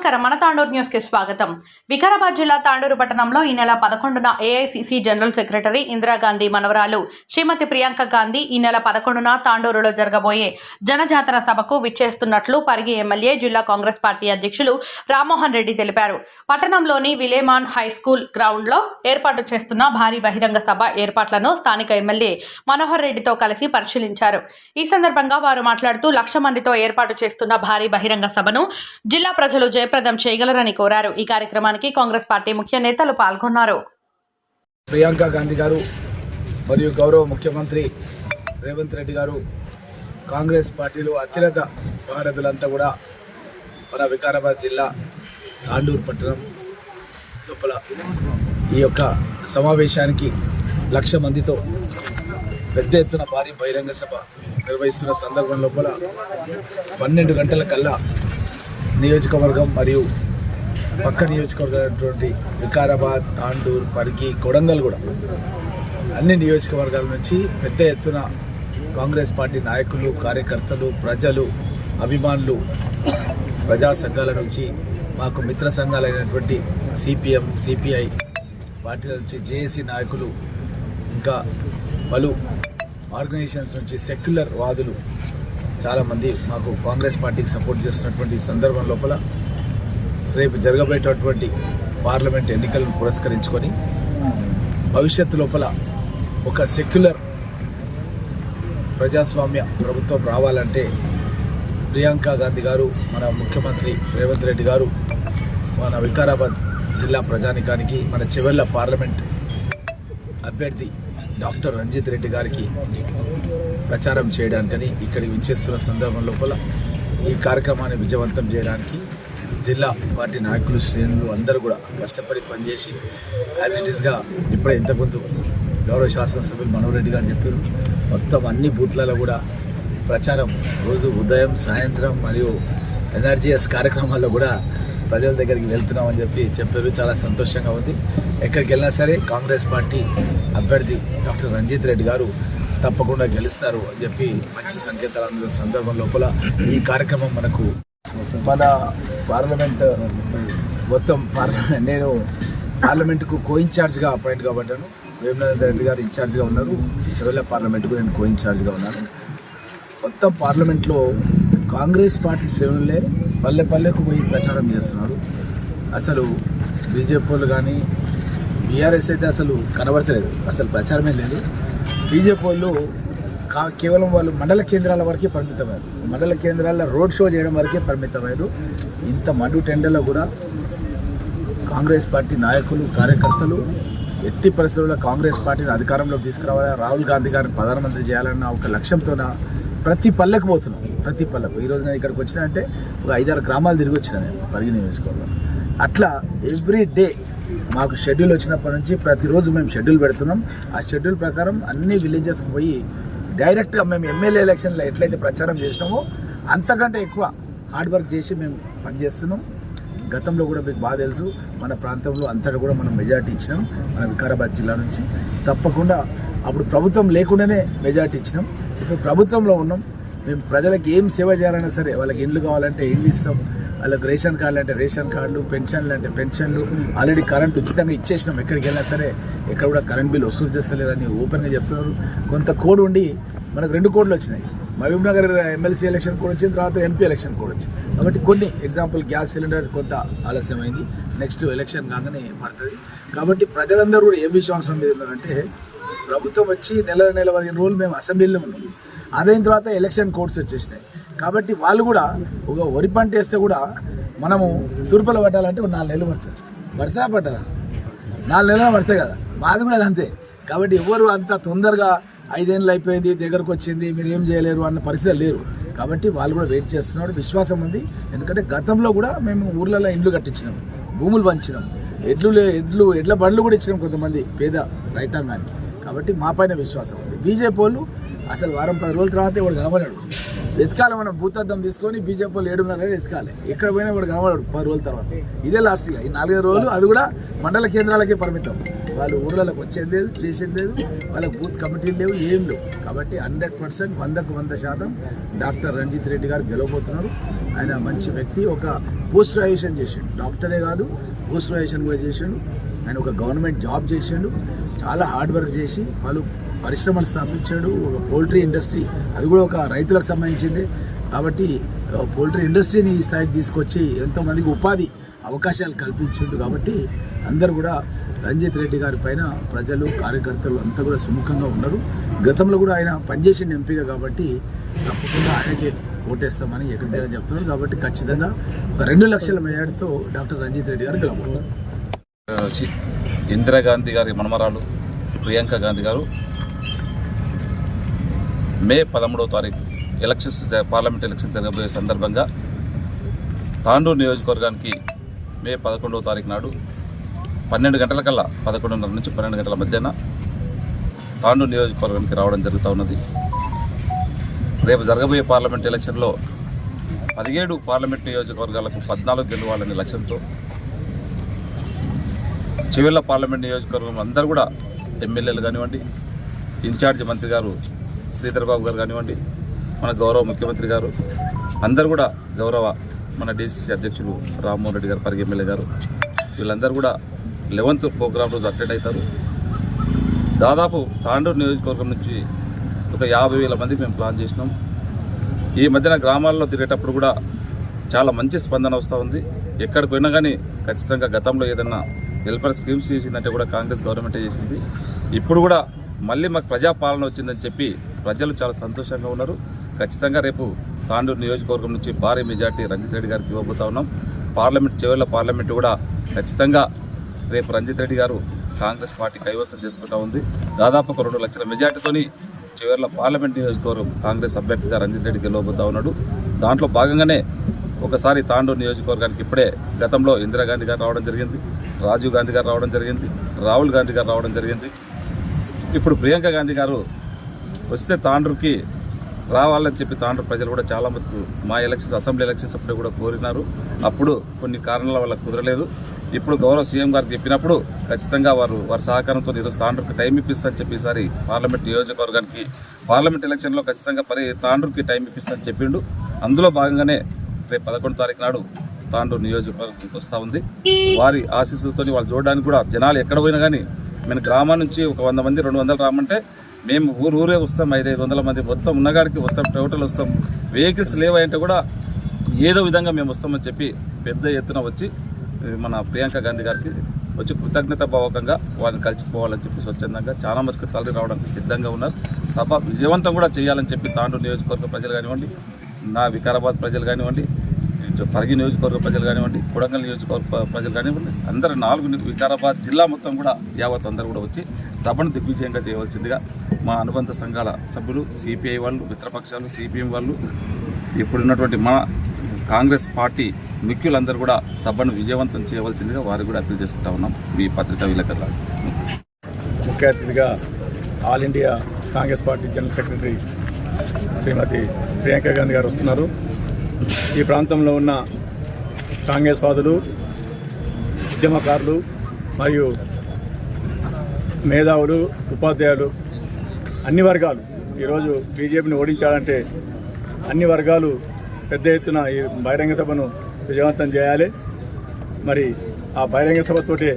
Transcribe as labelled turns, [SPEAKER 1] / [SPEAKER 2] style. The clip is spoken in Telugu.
[SPEAKER 1] నమస్కారం. మన తాండూరు న్యూస్కి స్వాగతం. వికారాబాద్ జిల్లా తాండూరు పట్టణంలో ఈ నెల పదకొండున ఏఐసిసి జనరల్ సెక్రటరీ ఇందిరాగాంధీ మనవరాలు శ్రీమతి ప్రియాంక గాంధీ ఈ నెల పదకొండున తాండూరులో జరగబోయే జనజాతర సభకు విచ్చేస్తున్నట్లు పరిగి ఎమ్మెల్యే జిల్లా కాంగ్రెస్ పార్టీ అధ్యక్షులు రామ్మోహన్ రెడ్డి తెలిపారు. పట్టణంలోని విలేమాన్ హై స్కూల్ గ్రౌండ్లో ఏర్పాటు చేస్తున్న భారీ బహిరంగ సభ ఏర్పాట్లను స్థానిక ఎమ్మెల్యే మనోహర్ రెడ్డితో కలిసి పరిశీలించారు. ఈ సందర్భంగా వారు మాట్లాడుతూ లక్ష మందితో ఏర్పాటు చేస్తున్న భారీ బహిరంగ సభను జిల్లా ప్రజలు జయప్రదం చేయగలరని కోరారు. ఈ కార్యక్రమానికి కాంగ్రెస్ పార్టీ ముఖ్య నేతలు పాల్గొన్నారు.
[SPEAKER 2] ప్రియాంక గాంధీ గారు మరియు గౌరవ ముఖ్యమంత్రి రేవంత్ రెడ్డి గారు కాంగ్రెస్ పార్టీలో అత్యున్నత భారతులంతా కూడా మన వికారాబాద్ జిల్లా తాండూరు పట్టణం లోపల ఈ యొక్క సమావేశానికి లక్ష మందితో పెద్ద ఎత్తున భారీ బహిరంగ సభ నిర్వహిస్తున్న సందర్భం లోపల పన్నెండు గంటల కల్లా నియోజకవర్గం మరియు పక్క నియోజకవర్గమైనటువంటి వికారాబాద్ తాండూర్ పరిగి కొడంగల్ కూడా అన్ని నియోజకవర్గాల నుంచి పెద్ద ఎత్తున కాంగ్రెస్ పార్టీ నాయకులు కార్యకర్తలు ప్రజలు అభిమానులు ప్రజా సంఘాల నుంచి మాకు మిత్ర సంఘాలైనటువంటి సిపిఎం సిపిఐ పార్టీల నుంచి జేఏసీ నాయకులు ఇంకా పలు ఆర్గనైజేషన్స్ నుంచి సెక్యులర్ వాదులు చాలామంది మాకు కాంగ్రెస్ పార్టీకి సపోర్ట్ చేస్తున్నటువంటి సందర్భం లోపల రేపు జరగబోయేటటువంటి పార్లమెంట్ ఎన్నికలను పురస్కరించుకొని భవిష్యత్తు లోపల ఒక సెక్యులర్ ప్రజాస్వామ్య ప్రభుత్వం రావాలంటే ప్రియాంక గాంధీ గారు మన ముఖ్యమంత్రి రేవంత్ రెడ్డి గారు మన వికారాబాద్ జిల్లా ప్రజానికానికి మన చివర్ల పార్లమెంట్ అభ్యర్థి డాక్టర్ రంజిత్ రెడ్డి గారికి ప్రచారం చేయడానికని ఇక్కడికి విచ్చేస్తున్న సందర్భం లోపల ఈ కార్యక్రమాన్ని విజయవంతం చేయడానికి జిల్లా పార్టీ నాయకులు శ్రేణులు అందరూ కూడా కష్టపడి పనిచేసి యాజ్ ఇట్ ఈస్గా ఇప్పుడే ఇంతకుముందు గౌరవ శాసనసభ్యులు మనోరెడ్డి గారు చెప్పారు. మొత్తం అన్ని బూత్లలో కూడా ప్రచారం రోజు ఉదయం సాయంత్రం మరియు ఎనర్జీఎస్ కార్యక్రమాల్లో కూడా ప్రజల దగ్గరికి వెళ్తున్నామని చెప్పి చెప్పారు. చాలా సంతోషంగా ఉంది. ఎక్కడికి వెళ్ళినా సరే కాంగ్రెస్ పార్టీ అభ్యర్థి డాక్టర్ రంజిత్ రెడ్డి గారు తప్పకుండా గెలుస్తారు అని చెప్పి మంచి సంకేతాలు అందిన సందర్భం లోపల ఈ కార్యక్రమం మనకు మన పార్లమెంట్ మొత్తం పార్లమెంట్ నేను పార్లమెంట్కు కో ఇన్ఛార్జ్గా అపాయింట్ కాబట్టాను వేమనాథ్ రెడ్డి గారు ఇన్ఛార్జ్గా ఉన్నారు. చివరిలో పార్లమెంట్కు నేను కో ఇన్ఛార్జ్గా ఉన్నాను. మొత్తం పార్లమెంట్లో కాంగ్రెస్ పార్టీ శ్రేణులే పల్లె పల్లెకు పోయి ప్రచారం చేస్తున్నారు. అసలు బీజేపీ వాళ్ళు కానీ బీఆర్ఎస్ అయితే అసలు కనబడతలేదు. అసలు ప్రచారమే లేదు. బీజేపీ వాళ్ళు కా కేవలం వాళ్ళు మండల కేంద్రాల వరకే పరిమితమయ్యారు. మండల కేంద్రాల్లో రోడ్ షో చేయడం వరకే పరిమితమయ్యారు. ఇంత మండు టెండర్లో కూడా కాంగ్రెస్ పార్టీ నాయకులు కార్యకర్తలు ఎట్టి పరిస్థితుల్లో కాంగ్రెస్ పార్టీని అధికారంలోకి తీసుకురావాలి? రాహుల్ గాంధీ గారిని ప్రధానమంత్రి చేయాలన్న ఒక లక్ష్యంతోన? ప్రతి పల్లెకు పోతున్నాం. ప్రతి పల్లెకు. ఈరోజు నేను ఇక్కడికి వచ్చిన అంటే ఒక ఐదారు గ్రామాలు తిరిగి వచ్చిన నేను పరిగి నియోజకవర్గం అట్లా ఎవ్రీ డే మాకు షెడ్యూల్ వచ్చినప్పటి నుంచి ప్రతిరోజు మేము షెడ్యూల్ పెడుతున్నాం. ఆ షెడ్యూల్ ప్రకారం అన్ని విలేజెస్కి పోయి డైరెక్ట్గా మేము ఎమ్మెల్యే ఎలక్షన్లో ఎట్లయితే ప్రచారం చేసినామో అంతకంటే ఎక్కువ హార్డ్ వర్క్ చేసి మేము పనిచేస్తున్నాం. గతంలో కూడా మీకు బాగా తెలుసు మన ప్రాంతంలో అంతటా కూడా మనం మెజార్టీ ఇచ్చినాం. మన వికారాబాద్ జిల్లా నుంచి తప్పకుండా అప్పుడు ప్రభుత్వం లేకుండానే మెజార్టీ ఇచ్చినాం. ఇప్పుడు ప్రభుత్వంలో ఉన్నాం. మేము ప్రజలకు ఏం సేవ చేయాలన్నా సరే వాళ్ళకి ఇండ్లు కావాలంటే ఇండ్లు ఇస్తాం. వాళ్ళకి రేషన్ కార్డులు అంటే రేషన్ కార్డులు పెన్షన్లు అంటే పెన్షన్లు. ఆల్రెడీ కరెంట్ ఉచితంగా ఇచ్చేసినాం. ఎక్కడికి వెళ్ళినా సరే ఎక్కడ కూడా కరెంట్ బిల్ వసూలు చేస్తలేదని ఓపెన్గా చెప్తున్నారు. కొంత కోడ్ ఉండి మనకు రెండు కోడ్లు వచ్చినాయి. Mahabubnagar MLC election code వచ్చింది తర్వాత ఎంపీ ఎలక్షన్ కోడ్ వచ్చింది. కాబట్టి కొన్ని ఎగ్జాంపుల్ గ్యాస్ సిలిండర్ కొంత ఆలస్యమైంది. నెక్స్ట్ ఎలక్షన్ కాగానే పడుతుంది కాబట్టి ప్రజలందరూ కూడా ఏ విశ్వాసం మీద ఉన్నారంటే ప్రభుత్వం వచ్చి నెల నెల పదిహేను రోజులు మేము అసెంబ్లీలో ఉన్నాం. అదైన తర్వాత ఎలక్షన్ కోడ్స్ వచ్చేసినాయి. కాబట్టి వాళ్ళు కూడా ఒక వరి పంట వేస్తే కూడా మనము తూర్పులో పట్టాలంటే ఒక నాలుగు నెలలు పడుతుంది. పడతా పట్టదా నాలుగు నెలలు పడతాయి కదా? మాది కూడా అంతే. కాబట్టి ఎవరు అంత తొందరగా ఐదేళ్ళు అయిపోయింది దగ్గరకు వచ్చింది మీరు ఏం చేయలేరు అన్న పరిస్థితి లేరు కాబట్టి వాళ్ళు కూడా వెయిట్ చేస్తున్నారు. విశ్వాసం ఉంది. ఎందుకంటే గతంలో కూడా మేము ఊర్లలో ఇండ్లు కట్టించినాం భూములు పంచినాం. ఎడ్లు లే- ఎడ్లు ఎడ్ల బండ్లు కూడా ఇచ్చినాం కొంతమంది పేద రైతాంగానికి. కాబట్టి మా పైన విశ్వాసం ఉంది. బీజేపీ వాళ్ళు అసలు వారం పది రోజుల తర్వాత వాడు కనబడాడు. ఎతకాలి మనం భూతద్దం తీసుకొని బీజేపీ వాళ్ళు ఏడున్నర ఎతకాలి ఎక్కడ పోయినా వాడు కనబడాడు పది రోజుల తర్వాత. ఇదే లాస్ట్ ఇక ఈ నాలుగైదు రోజులు అది కూడా మండల కేంద్రాలకే పరిమితం. వాళ్ళు ఊర్లలోకి వచ్చేది లేదు చేసేది లేదు. వాళ్ళకి బూత్ కమిటీలు లేవు ఏం లేవు. కాబట్టి హండ్రెడ్ పర్సెంట్ వందకు వంద శాతం డాక్టర్ రంజిత్ రెడ్డి గారు గెలవబోతున్నారు. ఆయన మంచి వ్యక్తి ఒక పోస్ట్ గ్రాడ్యుయేషన్ చేసిండు. డాక్టరే కాదు పోస్ట్ గ్రాడ్యుయేషన్ కూడా చేసిండు. ఆయన ఒక గవర్నమెంట్ జాబ్ చేసిండు. చాలా హార్డ్ వర్క్ చేసి వాళ్ళు పరిశ్రమలు స్థాపించాడు ఒక పోల్ట్రీ ఇండస్ట్రీ అది కూడా ఒక రైతులకు సంబంధించింది. కాబట్టి పౌల్ట్రీ పోల్ట్రీ ఇండస్ట్రీని ఈ స్థాయికి తీసుకొచ్చి ఎంతోమందికి ఉపాధి అవకాశాలు కల్పించిండు. కాబట్టి అందరూ కూడా రంజిత్ రెడ్డి గారి పైన ప్రజలు కార్యకర్తలు అంతా కూడా సుముఖంగా ఉన్నారు. గతంలో కూడా ఆయన పనిచేసిన ఎంపీగా కాబట్టి తప్పకుండా ఆయనకే ఓటేస్తామని ఎక్కడికైనా చెప్తున్నారు. కాబట్టి ఖచ్చితంగా ఒక రెండు లక్షల మేయాడితో డాక్టర్ రంజిత్ రెడ్డి గారు గెలవబోతున్నారు
[SPEAKER 3] ఇందిరాగాంధీ గారి మనమరాలు ప్రియాంక గాంధీ గారు మే పదమూడవ తారీఖు ఎలక్షన్స్ పార్లమెంట్ ఎలక్షన్ జరగబోయే సందర్భంగా తాండూరు నియోజకవర్గానికి మే పదకొండవ తారీఖు నాడు పన్నెండు గంటల కల్లా పదకొండున్నర నుంచి పన్నెండు గంటల మధ్యాహ్న తాండూరు నియోజకవర్గానికి రావడం జరుగుతూ ఉన్నది. రేపు జరగబోయే పార్లమెంట్ ఎలక్షన్లో పదిహేడు పార్లమెంట్ నియోజకవర్గాలకు పద్నాలుగు గెలవాలనే లక్ష్యంతో చివరిలో పార్లమెంట్ నియోజకవర్గం అందరూ కూడా ఎమ్మెల్యేలు కానివ్వండి ఇన్ఛార్జ్ మంత్రి గారు శ్రీధర్ బాబు గారు కానివ్వండి మన గౌరవ ముఖ్యమంత్రి గారు అందరు కూడా గౌరవ మన డీసీసీ అధ్యక్షులు రామ్మోహన్ రెడ్డి గారు పరిగి ఎమ్మెల్యే గారు వీళ్ళందరూ కూడా లెవెన్త్ ప్రోగ్రామ్ రోజు అటెండ్ అవుతారు. దాదాపు తాండూరు నియోజకవర్గం నుంచి ఒక యాభై వేల మందికి మేము ప్లాన్ చేసినాం. ఈ మధ్యన గ్రామాల్లో తిరిగేటప్పుడు కూడా చాలా మంచి స్పందన వస్తూ ఉంది. ఎక్కడికి పోయినా కానీ ఖచ్చితంగా గతంలో ఏదన్నా వెల్ఫేర్ స్కీమ్స్ చేసిందంటే కూడా కాంగ్రెస్ గవర్నమెంటే చేసింది. ఇప్పుడు కూడా మళ్ళీ మాకు ప్రజాపాలన వచ్చిందని చెప్పి ప్రజలు చాలా సంతోషంగా ఉన్నారు. ఖచ్చితంగా రేపు తాండూరు నియోజకవర్గం నుంచి భారీ మెజార్టీ రంజిత్ రెడ్డి గారికి ఇవ్వబోతా ఉన్నాం. పార్లమెంట్ చివరిలో పార్లమెంట్ కూడా ఖచ్చితంగా రేపు రంజిత్ రెడ్డి గారు కాంగ్రెస్ పార్టీ కైవసం చేసుకుంటా ఉంది. దాదాపు ఒక రెండు లక్షల మెజార్టీతోని చివరిలో పార్లమెంట్ నియోజకవర్గం కాంగ్రెస్ అభ్యర్థిగా రంజిత్ రెడ్డి గెలవబోతా ఉన్నాడు. దాంట్లో భాగంగానే ఒకసారి తాండూరు నియోజకవర్గానికి ఇప్పుడే గతంలో ఇందిరాగాంధీ గారు రావడం జరిగింది రాజీవ్ గాంధీ గారు రావడం జరిగింది రాహుల్ గాంధీ గారు రావడం జరిగింది. ఇప్పుడు ప్రియాంక గాంధీ గారు వస్తే తాండ్రుకి రావాలని చెప్పి తాండ్రు ప్రజలు కూడా చాలా మటుకు మా ఎలక్షన్స్ అసెంబ్లీ ఎలక్షన్స్ అప్పుడే కూడా కోరినారు. అప్పుడు కొన్ని కారణాల వల్ల కుదరలేదు. ఇప్పుడు గౌరవ సీఎం గారికి చెప్పినప్పుడు ఖచ్చితంగా వారు వారి సహకారంతో ఈరోజు తాండ్రుకి టైం ఇప్పిస్తారని చెప్పి ఈసారి పార్లమెంట్ నియోజకవర్గానికి పార్లమెంట్ ఎలక్షన్లో ఖచ్చితంగా పరి తాండ్రుకి టైం ఇప్పిస్తారని చెప్పిండు. అందులో భాగంగానే రేపు పదకొండు తారీఖు నాడు తాండూరు నియోజకవర్గానికి వస్తూ ఉంది. వారి ఆశీస్సులతో వాళ్ళు చూడడానికి కూడా జనాలు ఎక్కడ పోయినా కానీ మన గ్రామం నుంచి ఒక వంద మంది రెండు వందలు రామంటే మేము ఊరు ఊరే వస్తాం ఐదు ఐదు వందల మంది మొత్తం ఉన్నగాడికి మొత్తం టోటల్ వస్తాం. వెహికల్స్ లేవంటే కూడా ఏదో విధంగా మేము వస్తామని చెప్పి పెద్ద ఎత్తున వచ్చి మన ప్రియాంక గాంధీ గారికి వచ్చి కృతజ్ఞత భావకంగా వారిని కలిసిపోవాలని చెప్పి స్వచ్ఛందంగా చాలా మందికి తల్లి రావడానికి సిద్ధంగా ఉన్నారు. సభ విజయవంతం కూడా చేయాలని చెప్పి తాండూరు నియోజకవర్గ ప్రజలు కానివ్వండి నా వికారాబాద్ ప్రజలు కానివ్వండి పరిగి నియోజకవర్గ ప్రజలు కానివ్వండి కొడంగల్ నియోజకవర్గ ప్రజలు కానివ్వండి అందరు నాలుగు వికారాబాద్ జిల్లా మొత్తం కూడా యావత్ అందరూ కూడా వచ్చి సభను దిగ్విజయంగా చేయవలసిందిగా మా అనుబంధ సంఘాల సభ్యులు సిపిఐ వాళ్ళు మిత్రపక్షాలు సిపిఎం వాళ్ళు ఇప్పుడున్నటువంటి మా కాంగ్రెస్ పార్టీ ముఖ్యులందరూ కూడా సభను విజయవంతం చేయవలసిందిగా వారికి కూడా అప్పీల్ చేసుకుంటా ఉన్నాం. మీ పత్రికా విలేకరుల
[SPEAKER 4] ముఖ్య అతిథిగా All India Congress party general secretary Shrimati Priyanka Gandhi గారు వస్తున్నారు. ఈ ప్రాంతంలో ఉన్న కాంగ్రెస్ వాదులు ఉద్యమకారులు మరియు మేధావులు ఉపాధ్యాయులు అన్ని వర్గాలు. ఈరోజు బీజేపీని ఓడించాలంటే అన్ని వర్గాలు పెద్ద ఎత్తున ఈ బహిరంగ సభను విజయవంతం చేయాలి. మరి ఆ బహిరంగ సభతోటే